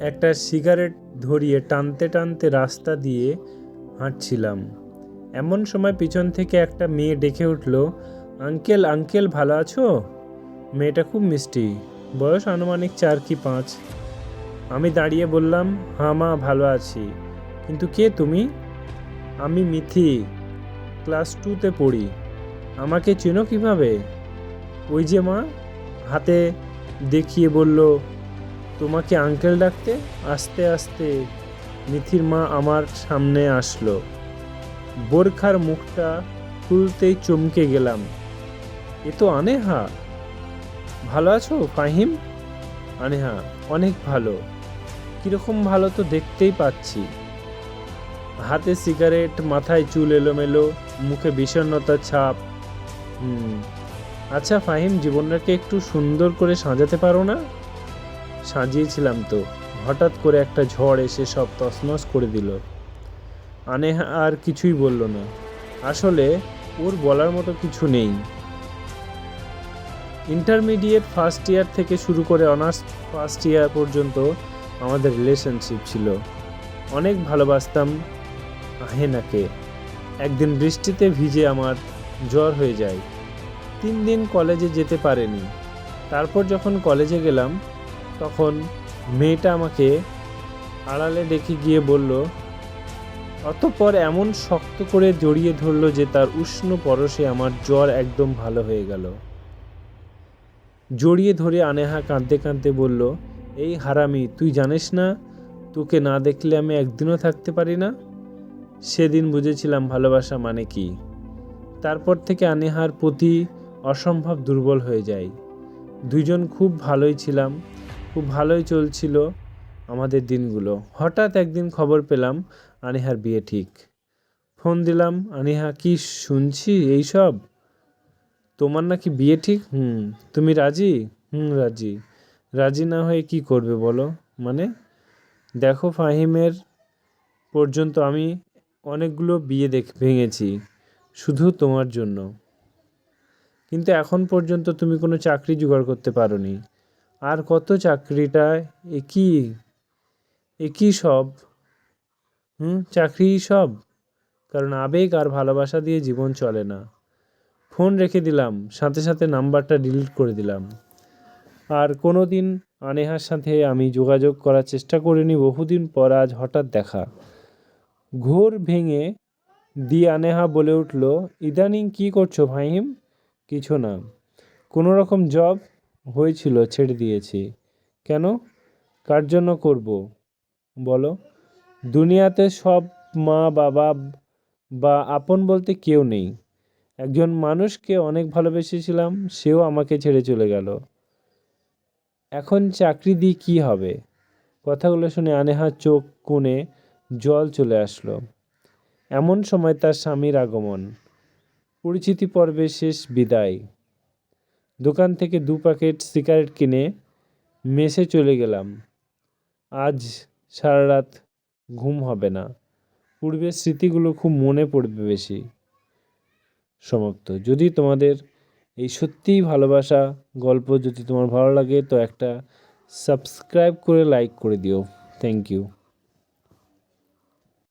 একটা সিগারেট ধরিয়ে টানতে টানতে রাস্তা দিয়ে হাঁটছিলাম। এমন সময় পিছন থেকে একটা মেয়ে ডেকে উঠল, আঙ্কেল আঙ্কেল, ভালো আছো? মেয়েটা খুব মিষ্টি। বয়স আনুমানিক চার কি পাঁচ। আমি দাঁড়িয়ে বললাম হ্যাঁ মা, ভালো আছি। কিন্তু কে তুমি? আমি মিথি, ক্লাস টুতে পড়ি। আমাকে চেনো কীভাবে? ওই যে মা, হাতে দেখিয়ে বলল তোমাকে আঙ্কেল ডাকতে আস্তে আস্তে মিথির মা আমার সামনে আসলো। বোরখার মুখটা খুলতেই চমকে গেলাম। এ তো আনেহা। ভালো আছো ফাহিম? আনেহা, অনেক ভালো। কীরকম ভালো তো দেখতেই পাচ্ছি। হাতে সিগারেট, মাথায় চুল এলোমেলো, মুখে বিষণ্ণতার ছাপ। হুম আচ্ছা ফাহিম, জীবনটাকে একটু সুন্দর করে সাজাতে পারো না? সাজিয়েছিলাম তো। হঠাৎ করে একটা ঝড় এসে সব তছনছ করে দিল। আনেহা আর কিছুই বলল না। আসলে ওর বলার মতো কিছু নেই। ইন্টারমিডিয়েট ফার্স্ট ইয়ার থেকে শুরু করে অনার্স ফার্স্ট ইয়ার পর্যন্ত আমাদের রিলেশনশিপ ছিল। অনেক ভালোবাসতাম আহেনাকে। একদিন বৃষ্টিতে ভিজে আমার জ্বর হয়ে যায়। তিন দিন কলেজে যেতে পারেনি। তারপর যখন কলেজে গেলাম তখন মেয়েটা আমাকে আড়ালে ডেকে গিয়ে বলল, অতঃপর এমন শক্ত করে জড়িয়ে ধরলো যে তার উষ্ণ পরশে আমার জ্বর একদম ভালো হয়ে গেল। জড়িয়ে ধরে আনেহা কাঁদতে কাঁদতে বলল, এই হারামি, তুই জানিস না? তোকে না দেখলে আমি একদিনও থাকতে পারি না? সেদিন বুঝেছিলাম ভালোবাসা মানে কি। তারপর থেকে আনেহার প্রতি অসম্ভব দুর্বল হয়ে যাই দুজন খুব ভালোই ছিলাম। খুব ভালোই চলছিল আমাদের দিনগুলো। হঠাৎ একদিন খবর পেলাম, আনিহার বিয়ে ঠিক। ফোন দিলাম, আনিহা, কি শুনছি? এইসব তোমার নাকি বিয়ে ঠিক? হুম, তুমি রাজি? হুম, রাজি। রাজি না হয়ে কি করবে বলো? মানে? দেখো ফাহিমের পর্যন্ত আমি অনেকগুলো বিয়ে দেখ, ভেঙেছি, শুধু তোমার জন্য। কিন্তু এখন পর্যন্ত তুমি কোনো চাকরি জোগাড় করতে পারোনি। আর কত চাকরিটা একই একই সব? হুম, চাকরি সব? কারণ আবেগ আর ভালোবাসা দিয়ে জীবন চলে না। ফোন রেখে দিলাম, সাথে সাথে নাম্বারটা ডিলিট করে দিলাম। আর কোনো দিন আনেহার সাথে আমি যোগাযোগ করার চেষ্টা করিনি, বহুদিন পর আজ হঠাৎ দেখা। ঘোর ভেঙে দি আনেহা বলে উঠল, ইদানিং কি করছ ফাহিম কিছু না। কোনো রকম জব হয়েছিল, ছেড়ে দিয়েছি। কেন? কার জন্য করব? বলো। দুনিয়াতে সব মা, বাবা বা আপন বলতে কেউ নেই। একজন মানুষকে অনেক ভালোবেসেছিলাম, সেও আমাকে ছেড়ে চলে গেল। এখন চাকরি দিয়ে কী হবে? কথাগুলো শুনে আনেহার চোখ কোণে জল চলে আসলো। এমন সময় তার স্বামীর আগমন। পরিচিতি পর্বে শেষ বিদায়। দোকান থেকে দু প্যাকেট সিগারেট কিনে মেসে চলে গেলাম। আজ সারা রাত ঘুম হবে না। পূর্বের স্মৃতিগুলো খুব মনে পড়বে বেশি। সমাপ্ত। যদি তোমাদের এই সত্যিই ভালোবাসা গল্প যদি তোমার ভালো লাগে, তো একটা সাবস্ক্রাইব করে লাইক করে দিও। Thank you.